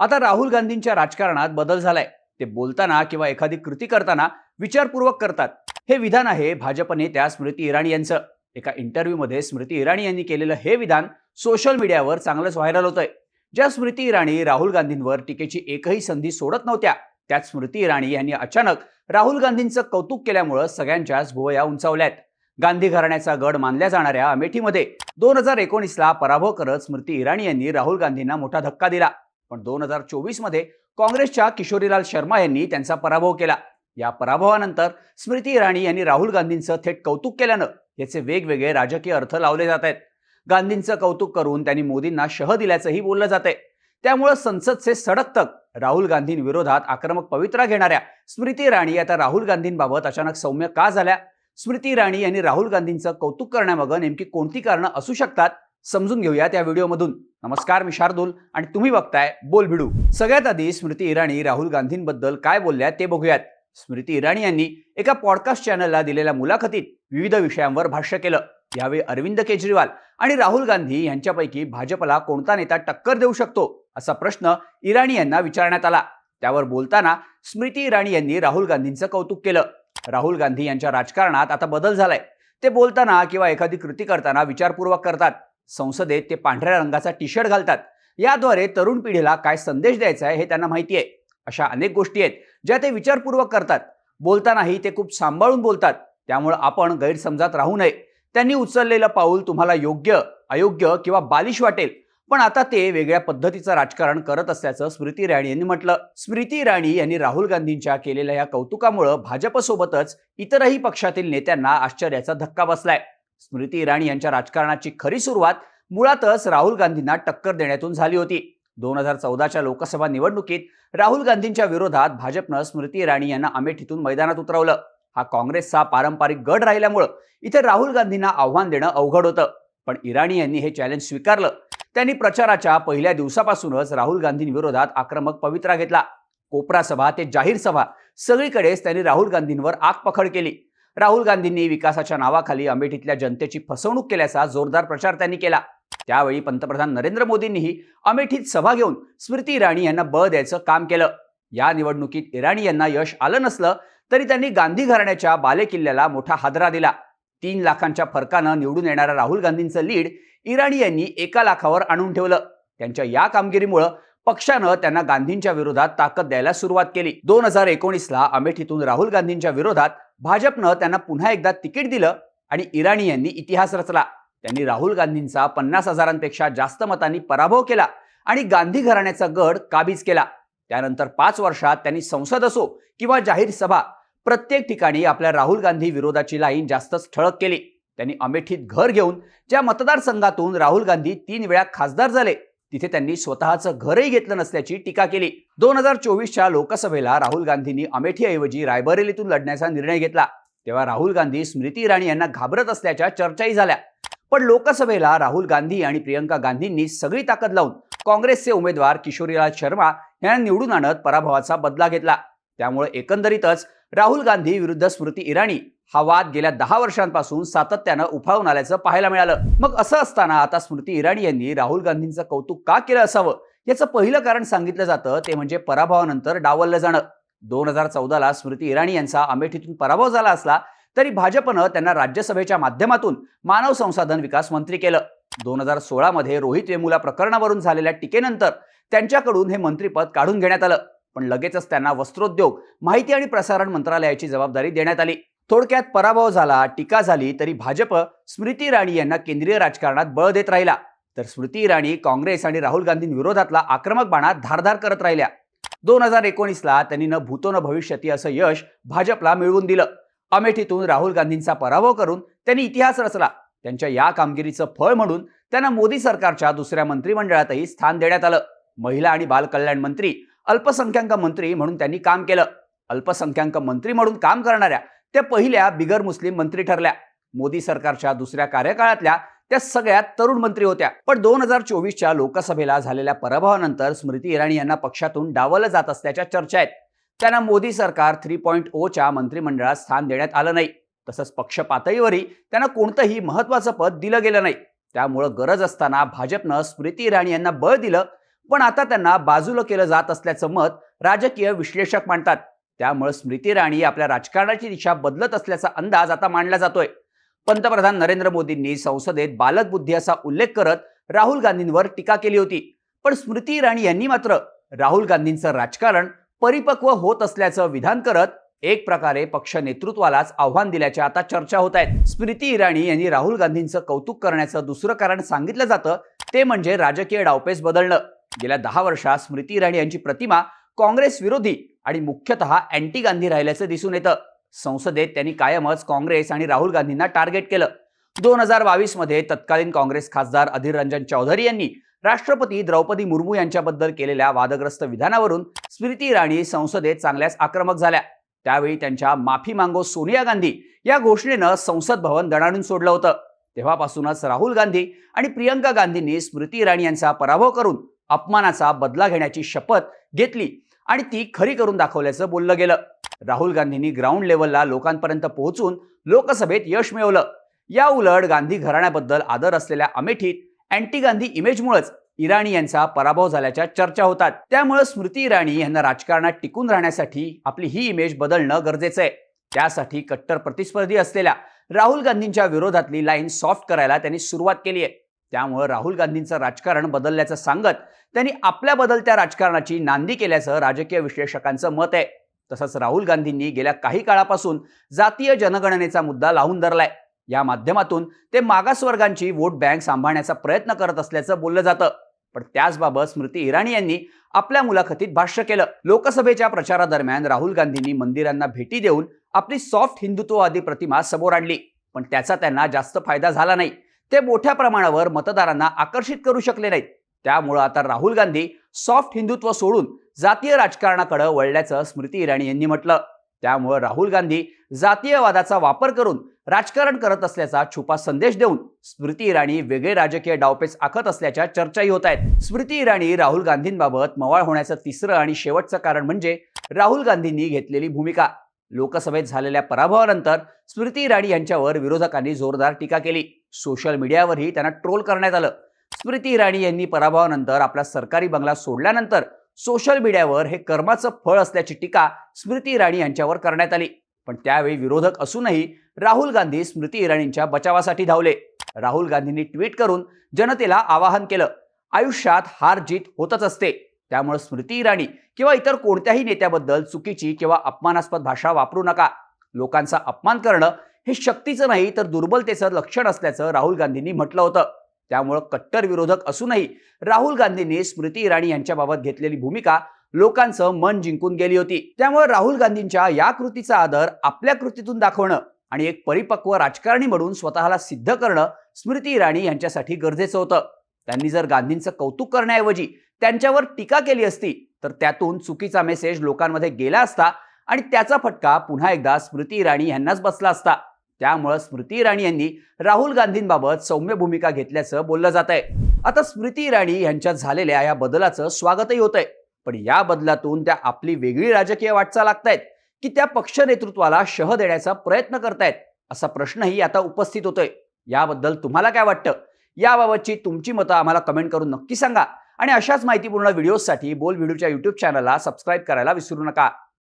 आता राहुल गांधींच्या राजकारणात बदल झालाय. ते बोलताना किंवा एखादी कृती करताना विचारपूर्वक करतात. हे विधान आहे भाजप नेत्या स्मृती इराणी यांचं. एका इंटरव्ह्यूमध्ये स्मृती इराणी यांनी केलेलं हे विधान सोशल मीडियावर चांगलंच व्हायरल होतंय. ज्या स्मृती इराणी राहुल गांधींवर टीकेची एकही संधी सोडत नव्हत्या त्यात स्मृती इराणी यांनी अचानक राहुल गांधींचं कौतुक केल्यामुळं सगळ्यांच्याच भुवया उंचावल्यात. गांधी घराण्याचा गड मानल्या जाणाऱ्या अमेठीमध्ये दोन हजार एकोणीसला पराभव करत स्मृती इराणी यांनी राहुल गांधींना मोठा धक्का दिला. पण दोन हजार चोवीसमध्ये काँग्रेसच्या किशोरीलाल शर्मा यांनी त्यांचा पराभव केला. या पराभवानंतर स्मृती इराणी यांनी राहुल गांधींचं थेट कौतुक केल्यानं याचे वेगवेगळे राजकीय अर्थ लावले जात आहेत. गांधींचं कौतुक करून त्यांनी मोदींना शह दिल्याचंही बोललं जात आहे. त्यामुळं संसदचे सडकतक राहुल गांधींविरोधात आक्रमक पवित्रा घेणाऱ्या स्मृती इराणी आता राहुल गांधींबाबत अचानक सौम्य का झाल्या? स्मृती इराणी यांनी राहुल गांधींचं कौतुक करण्यामागं नेमकी कोणती कारणं असू शकतात? समजून घेऊया त्या व्हिडिओमधून. नमस्कार मी शार्दूल आणि तुम्ही बघताय बोल भिडू. सगळ्यात आधी स्मृती इराणी राहुल गांधींबद्दल काय बोलल्या ते बघूयात. स्मृती इराणी यांनी एका पॉडकास्ट चॅनलला दिलेल्या मुलाखतीत विविध विषयांवर भाष्य केलं. यावेळी अरविंद केजरीवाल आणि राहुल गांधी यांच्यापैकी भाजपला कोणता नेता टक्कर देऊ शकतो असा प्रश्न इराणी यांना विचारण्यात आला. त्यावर बोलताना स्मृती इराणी यांनी राहुल गांधींचं कौतुक केलं. राहुल गांधी यांच्या राजकारणात आता बदल झालाय. ते बोलताना किंवा एखादी कृती करताना विचारपूर्वक करतात. संसदेत ते पांढऱ्या रंगाचा टी शर्ट घालतात. याद्वारे तरुण पिढीला काय संदेश द्यायचा आहे हे त्यांना माहिती आहे. अशा अनेक गोष्टी आहेत ज्या ते विचारपूर्वक करतात. बोलतानाही ते खूप सांभाळून बोलतात. त्यामुळे आपण गैरसमजात राहू नये. त्यांनी उचललेलं पाऊल तुम्हाला योग्य अयोग्य किंवा बालिश वाटेल. पण आता ते वेगळ्या पद्धतीचं राजकारण करत असल्याचं स्मृती इराणी यांनी म्हटलं. स्मृती इराणी यांनी राहुल गांधींच्या केलेल्या या कौतुकामुळं भाजपसोबतच इतरही पक्षातील नेत्यांना आश्चर्याचा धक्का बसलाय. स्मृती इराणी यांच्या राजकारणाची खरी सुरुवात मुळातच राहुल गांधींना टक्कर देण्यातून झाली होती. दोन हजार चौदाच्या लोकसभा निवडणुकीत राहुल गांधींच्या विरोधात भाजपनं स्मृती इराणी यांना अमेठीतून मैदानात उतरवलं. हा काँग्रेसचा पारंपरिक गड राहिल्यामुळं इथे राहुल गांधींना आव्हान देणं अवघड होतं. पण इराणी यांनी हे चॅलेंज स्वीकारलं. त्यांनी प्रचाराच्या पहिल्या दिवसापासूनच राहुल गांधींविरोधात आक्रमक पवित्रा घेतला. कोपरा सभा ते जाहीर सभा सगळीकडेच त्यांनी राहुल गांधींवर आगपखड केली. राहुल गांधींनी विकासाच्या नावाखाली अमेठीतल्या जनतेची फसवणूक केल्याचा जोरदार प्रचार त्यांनी केला. त्यावेळी पंतप्रधान नरेंद्र मोदींनीही अमेठीत सभा घेऊन स्मृती इराणी यांना बळ द्यायचं काम केलं. या निवडणुकीत इराणी यांना यश आलं नसलं तरी त्यांनी गांधी घराण्याच्या बालेकिल्ल्याला मोठा हादरा दिला. तीन लाखांच्या फरकानं निवडून येणाऱ्या राहुल गांधींचं लीड इराणी यांनी एका लाखावर आणून ठेवलं. त्यांच्या या कामगिरीमुळं पक्षानं त्यांना गांधींच्या विरोधात ताकद द्यायला सुरुवात केली. दोन हजार एकोणीसला अमेठीतून राहुल गांधींच्या विरोधात भाजपनं त्यांना पुन्हा एकदा तिकीट दिलं आणि इराणी यांनी इतिहास रचला. त्यांनी राहुल गांधींचा पन्नास हजारांपेक्षा जास्त मतांनी पराभव केला आणि गांधी घराण्याचा गड काबीज केला. त्यानंतर पाच वर्षात त्यांनी संसद असो किंवा जाहीर सभा प्रत्येक ठिकाणी आपल्या राहुल गांधी विरोधाची लाईन जास्तच ठळक केली. त्यांनी अमेठीत घर घेऊन ज्या मतदारसंघातून राहुल गांधी तीन वेळा खासदार झाले तिथे त्यांनी स्वतःचं घरही घेतलं नसल्याची टीका केली. दोन हजार चोवीसच्या लोकसभेला राहुल गांधींनी अमेठीऐवजी रायबरेलीतून लढण्याचा निर्णय घेतला. तेव्हा राहुल गांधी स्मृती इराणी यांना घाबरत असल्याच्या चर्चाही झाल्या. पण लोकसभेला राहुल गांधी आणि प्रियंका गांधींनी सगळी ताकद लावून काँग्रेसचे उमेदवार किशोरीलाल शर्मा यांना निवडून आणत पराभवाचा बदला घेतला. त्यामुळे एकंदरीतच राहुल गांधी विरुद्ध स्मृती इराणी हा वाद गेल्या दहा वर्षांपासून सातत्यानं उफाळून आल्याचं पाहायला मिळालं. मग असं असताना आता स्मृती इराणी यांनी राहुल गांधींचं कौतुक का केलं असावं? याचं पहिलं कारण सांगितलं जातं ते म्हणजे पराभवानंतर डावललं जाणं. दोन हजार चौदाला स्मृती इराणी यांचा अमेठीतून पराभव झाला असला तरी भाजपनं त्यांना राज्यसभेच्या माध्यमातून मानव संसाधन विकास मंत्री केलं. दोन हजार सोळामध्ये रोहित वेमुला प्रकरणावरून झालेल्या टीकेनंतर त्यांच्याकडून हे मंत्रीपद काढून घेण्यात आलं. पण लगेचच त्यांना वस्त्रोद्योग माहिती आणि प्रसारण मंत्रालयाची जबाबदारी देण्यात आली. थोडक्यात पराभव झाला टीका झाली तरी भाजप स्मृती इराणी यांना केंद्रीय राजकारणात बळ देत राहिला. तर स्मृती इराणी काँग्रेस आणि राहुल गांधींविरोधातला आक्रमक बाणा धारधार करत राहिल्या. दोन हजार एकोणीसला त्यांनी न भूतो न भविष्यती असं यश भाजपला मिळवून दिलं. अमेठीतून राहुल गांधींचा पराभव करून त्यांनी इतिहास रचला. त्यांच्या या कामगिरीचं फळ म्हणून त्यांना मोदी सरकारच्या दुसऱ्या मंत्रिमंडळातही स्थान देण्यात आलं. महिला आणि बालकल्याण मंत्री अल्पसंख्याक मंत्री म्हणून त्यांनी काम केलं. अल्पसंख्याक मंत्री म्हणून काम करणाऱ्या त्या पहिल्या बिगर मुस्लिम मंत्री ठरल्या. मोदी सरकारच्या दुसऱ्या कार्यकाळातल्या त्या सगळ्यात तरुण मंत्री होत्या. पण दोन हजार चोवीसच्या लोकसभेला झालेल्या पराभवानंतर स्मृती इराणी यांना पक्षातून डावलं जात असल्याच्या चर्चा आहेत. त्यांना मोदी सरकार थ्री पॉईंट ओच्या मंत्रिमंडळात स्थान देण्यात आलं नाही. तसंच पक्ष पातळीवरही त्यांना कोणतंही महत्वाचं पद दिलं गेलं नाही. त्यामुळं गरज असताना भाजपनं स्मृती इराणी यांना बळ दिलं पण आता त्यांना बाजूला केलं जात असल्याचं मत राजकीय विश्लेषक मांडतात. त्यामुळे स्मृती इराणी आपल्या राजकारणाची दिशा बदलत असल्याचा अंदाज आता मांडला जातोय. पंतप्रधान नरेंद्र मोदींनी संसदेत बालक बुद्धी असा उल्लेख करत राहुल गांधींवर टीका केली होती. पण स्मृती इराणी यांनी मात्र राहुल गांधींचं राजकारण परिपक्व होत असल्याचं विधान करत एक प्रकारे पक्ष नेतृत्वालाच आव्हान दिल्याच्या आता चर्चा होत आहेत. स्मृती इराणी यांनी राहुल गांधींचं कौतुक करण्याचं दुसरं कारण सांगितलं जातं ते म्हणजे राजकीय डावपेच बदलणं. गेल्या दहा वर्षात स्मृती इराणी यांची प्रतिमा काँग्रेस विरोधी आणि मुख्यतः अँटी गांधी राहिल्याचं दिसून येतं. संसदेत त्यांनी कायमच काँग्रेस आणि राहुल गांधींना टार्गेट केलं. दोन हजार बावीसमध्ये तत्कालीन काँग्रेस खासदार अधीर रंजन चौधरी यांनी राष्ट्रपती द्रौपदी मुर्मू यांच्याबद्दल केलेल्या वादग्रस्त विधानावरून स्मृती इराणी संसदेत चांगल्याच आक्रमक झाल्या. त्यावेळी त्यांच्या माफी मागो सोनिया गांधी या घोषणेनं संसद भवन दणाणून सोडलं होतं. तेव्हापासूनच राहुल गांधी आणि प्रियंका गांधींनी स्मृती इराणी यांचा पराभव करून अपमानाचा बदला घेण्याची शपथ घेतली. आणि ती खरी करून दाखवल्याचं बोललं गेलं. राहुल गांधींनी ग्राउंड लेवलला लोकांपर्यंत पोहोचून लोकसभेत यश मिळवलं. या उलट गांधी घराण्याबद्दल आदर असलेल्या अमेठीत अँटी गांधी इमेजमुळेच इराणी यांचा पराभव झाल्याच्या चर्चा होतात. त्यामुळे स्मृती इराणी यांना राजकारणात टिकून राहण्यासाठी आपली ही इमेज बदलणं गरजेचं आहे. त्यासाठी कट्टर प्रतिस्पर्धी असलेल्या राहुल गांधींच्या विरोधातली लाईन सॉफ्ट करायला त्यांनी सुरुवात केली आहे. त्यामुळं राहुल गांधींचं राजकारण बदलल्याचं सांगत त्यांनी आपल्या बदलत्या राजकारणाची नांदी केल्याचं राजकीय विश्लेषकांचं मत आहे. तसंच राहुल गांधींनी गेल्या काही काळापासून जातीय जनगणनेचा मुद्दा लावून धरलाय. या माध्यमातून ते मागासवर्गांची वोट बँक सांभाळण्याचा प्रयत्न करत असल्याचं बोललं जातं. पण त्याचबाबत स्मृती इराणी यांनी आपल्या मुलाखतीत भाष्य केलं. लोकसभेच्या प्रचारादरम्यान राहुल गांधींनी मंदिरांना भेटी देऊन आपली सॉफ्ट हिंदुत्ववादी प्रतिमा समोर आणली. पण त्याचा त्यांना जास्त फायदा झाला नाही. ते मोठ्या प्रमाणावर मतदारांना आकर्षित करू शकले नाहीत. त्यामुळं आता राहुल गांधी सॉफ्ट हिंदुत्व सोडून जातीय राजकारणाकडे वळल्याचं स्मृती इराणी यांनी म्हटलं. त्यामुळं राहुल गांधी जातीयवादाचा वापर करून राजकारण करत असल्याचा छुपा संदेश देऊन स्मृती इराणी वेगळे राजकीय डावपेच आखत असल्याच्या चर्चाही होत आहेत. स्मृती इराणी राहुल गांधींबाबत मवाळ होण्याचं तिसरं आणि शेवटचं कारण म्हणजे राहुल गांधींनी घेतलेली भूमिका. लोकसभेत झालेल्या पराभवानंतर स्मृती इराणी यांच्यावर विरोधकांनी जोरदार टीका केली. सोशल मीडियावरही त्यांना ट्रोल करण्यात आलं. स्मृती इराणी यांनी पराभवानंतर आपला सरकारी बंगला सोडल्यानंतर सोशल मीडियावर हे कर्माचं फळ असल्याची टीका स्मृती इराणी यांच्यावर करण्यात आली. पण त्यावेळी विरोधक असूनही राहुल गांधी स्मृती इराणींच्या बचावासाठी धावले. राहुल गांधींनी ट्विट करून जनतेला आवाहन केलं. आयुष्यात हार जीत होतच असते. त्यामुळे स्मृती इराणी किंवा इतर कोणत्याही नेत्याबद्दल चुकीची किंवा अपमानास्पद भाषा वापरू नका. लोकांचा अपमान करणं हे शक्तीचं नाही तर दुर्बलतेचं लक्षण असल्याचं राहुल गांधींनी म्हटलं होतं. त्यामुळं कट्टर विरोधक असूनही राहुल गांधींनी स्मृती इराणी यांच्याबाबत घेतलेली भूमिका लोकांचं मन जिंकून गेली होती. त्यामुळे राहुल गांधींच्या या कृतीचा आदर आपल्या कृतीतून दाखवणं आणि एक परिपक्व राजकारणी म्हणून स्वतःला सिद्ध करणं स्मृती इराणी यांच्यासाठी गरजेचं होतं. त्यांनी जर गांधींचं कौतुक करण्याऐवजी त्यांच्यावर टीका केली असती तर त्यातून चुकीचा मेसेज लोकांमध्ये गेला असता आणि त्याचा फटका पुन्हा एकदा स्मृती इराणी यांनाच बसला असता. त्यामुळं स्मृती इराणी यांनी राहुल गांधींबाबत सौम्य भूमिका घेतल्याचं बोललं जात आहे आता स्मृती इराणी यांच्यात झालेल्या या बदलाचं स्वागतही होत आहे पण या बदलातून त्या आपली वेगळी राजकीय वाटचाल लागतायत की त्या पक्ष नेतृत्वाला शह देण्याचा प्रयत्न करतायत असा प्रश्नही आता उपस्थित होतोय. याबद्दल तुम्हाला काय वाटतं? याबाबतची तुमची मतं आम्हाला कमेंट करून नक्की सांगा. आणि अशाच माहितीपूर्ण व्हिडिओसाठी बोल व्हिडिओच्या युट्यूब चॅनलला सबस्क्राईब करायला विसरू नका.